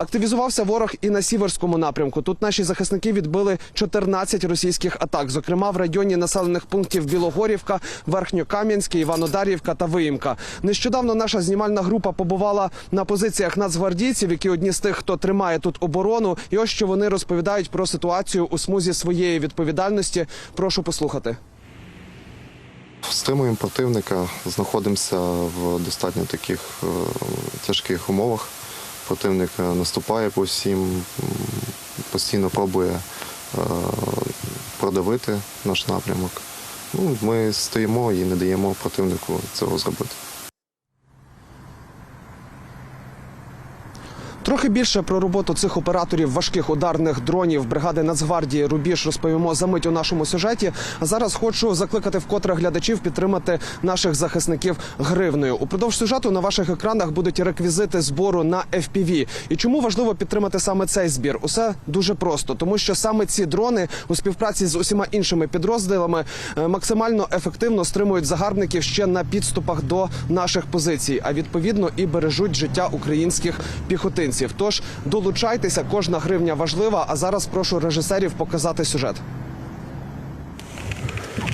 Активізувався ворог і на сіверському напрямку. Тут наші захисники відбили 14 російських атак, зокрема в районі населених пунктів Білогорівка, Верхньокам'янське, Іванодарівка та Виїмка. Нещодавно наша знімальна група побувала на позиціях нацгвардійців, які одні з тих, хто тримає тут оборону. І ось що вони розповідають про ситуацію у смузі своєї відповідальності. Прошу послухати. Стримуємо противника, знаходимося в достатньо таких е, тяжких умовах. Противник е, наступає по всім, постійно пробує е, продавити наш напрямок. Ну, ми стоїмо і не даємо противнику цього зробити. Трохи більше про роботу цих операторів важких ударних дронів бригади Нацгвардії Рубіж розповімо за мить у нашому сюжеті. А зараз хочу закликати вкотре глядачів підтримати наших захисників гривною. Упродовж сюжету на ваших екранах будуть реквізити збору на FPV. І чому важливо підтримати саме цей збір? Усе дуже просто, тому що саме ці дрони у співпраці з усіма іншими підрозділами е, максимально ефективно стримують загарбників ще на підступах до наших позицій, а відповідно і бережуть життя українських піхотинців. Тож долучайтеся, кожна гривня важлива. А зараз прошу режисерів показати сюжет.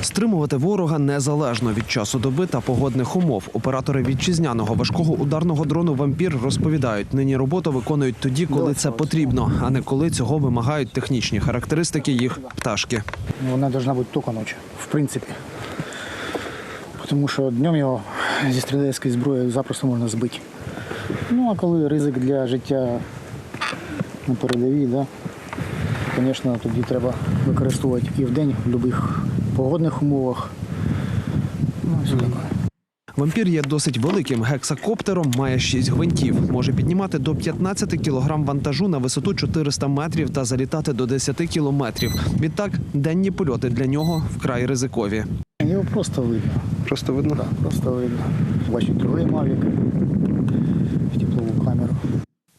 Стримувати ворога незалежно від часу доби та погодних умов. Оператори вітчизняного важкого ударного дрону вампір розповідають, нині роботу виконують тоді, коли це потрібно, а не коли цього вимагають технічні характеристики їх пташки. Вона должна бути тільки ночі, в принципі. Тому що днем його зі стрілецької зброї запросто можна збити. Ну, а коли ризик для життя на передовій, да, звісно, тоді треба використовувати і вдень, в будь-яких погодних умовах. Ну, все таке. Вампір є досить великим гексакоптером, має 6 гвинтів, може піднімати до 15 кілограм вантажу на висоту 400 метрів та залітати до 10 кілометрів. Відтак, денні польоти для нього вкрай ризикові. Його просто видно. Просто видно. Да, просто видно. Бачить другий мавік в.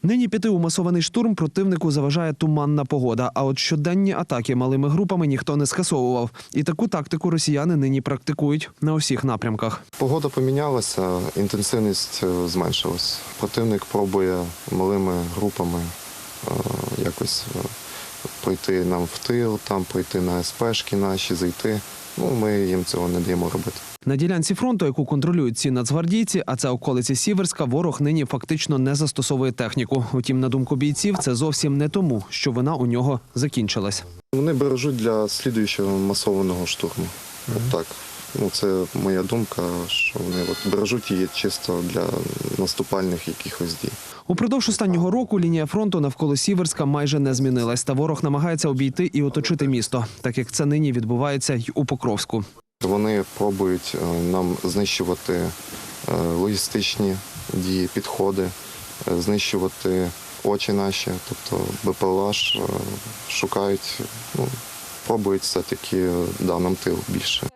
Нині піти у масований штурм противнику заважає туманна погода. А от щоденні атаки малими групами ніхто не скасовував. І таку тактику росіяни нині практикують на усіх напрямках. Погода помінялася, інтенсивність е, зменшилась. Противник пробує малими групами е, якось е, пройти нам в тил, там пройти на СПшки наші, зайти. Ну, ми їм цього не даємо робити. На ділянці фронту, яку контролюють ці нацгвардійці, а це околиці Сіверська, ворог нині фактично не застосовує техніку. Утім, на думку бійців, це зовсім не тому, що вона у нього закінчилась. Вони бережуть для слідуючого масованого штурму. От так. Ну, це моя думка, що вони от бережуть її чисто для наступальних якихось дій. Упродовж останнього року лінія фронту навколо Сіверська майже не змінилась, та ворог намагається обійти і оточити місто, так як це нині відбувається й у Покровську. Вони пробують е, нам знищувати е, логістичні дії, підходи, е, знищувати очі наші, тобто БПЛА шукають, ну, пробують все-таки е, да, нам тил більше.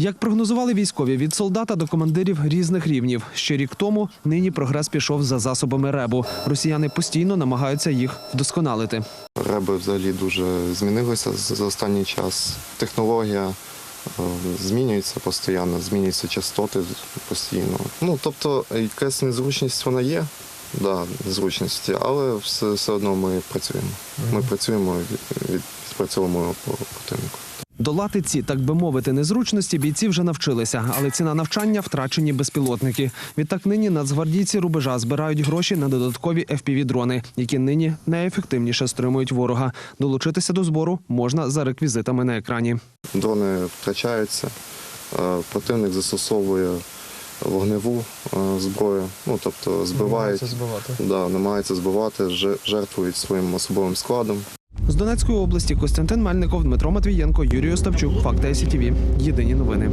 Як прогнозували військові від солдата до командирів різних рівнів, ще рік тому нині прогрес пішов за засобами ребу. Росіяни постійно намагаються їх вдосконалити. Реби взагалі дуже змінилися за останній час. Технологія е, змінюється постійно, змінюються частоти постійно. Ну, тобто, якась незручність вона є, да, незручності, але все, все одно ми працюємо. Ми працюємо від, від відпрацьовуємо по противнику. Долати ці, так би мовити, незручності бійці вже навчилися, але ціна навчання втрачені безпілотники. Відтак нині нацгвардійці рубежа збирають гроші на додаткові FPV-дрони, які нині найефективніше стримують ворога. Долучитися до збору можна за реквізитами на екрані. Дрони втрачаються, е, противник застосовує вогневу е, зброю, ну тобто збивають, Да, намагається збивати, жертвують своїм особовим складом. З Донецької області Костянтин Мельников, Дмитро Матвієнко, Юрій Остапчук. Факти СІТВ. Єдині новини.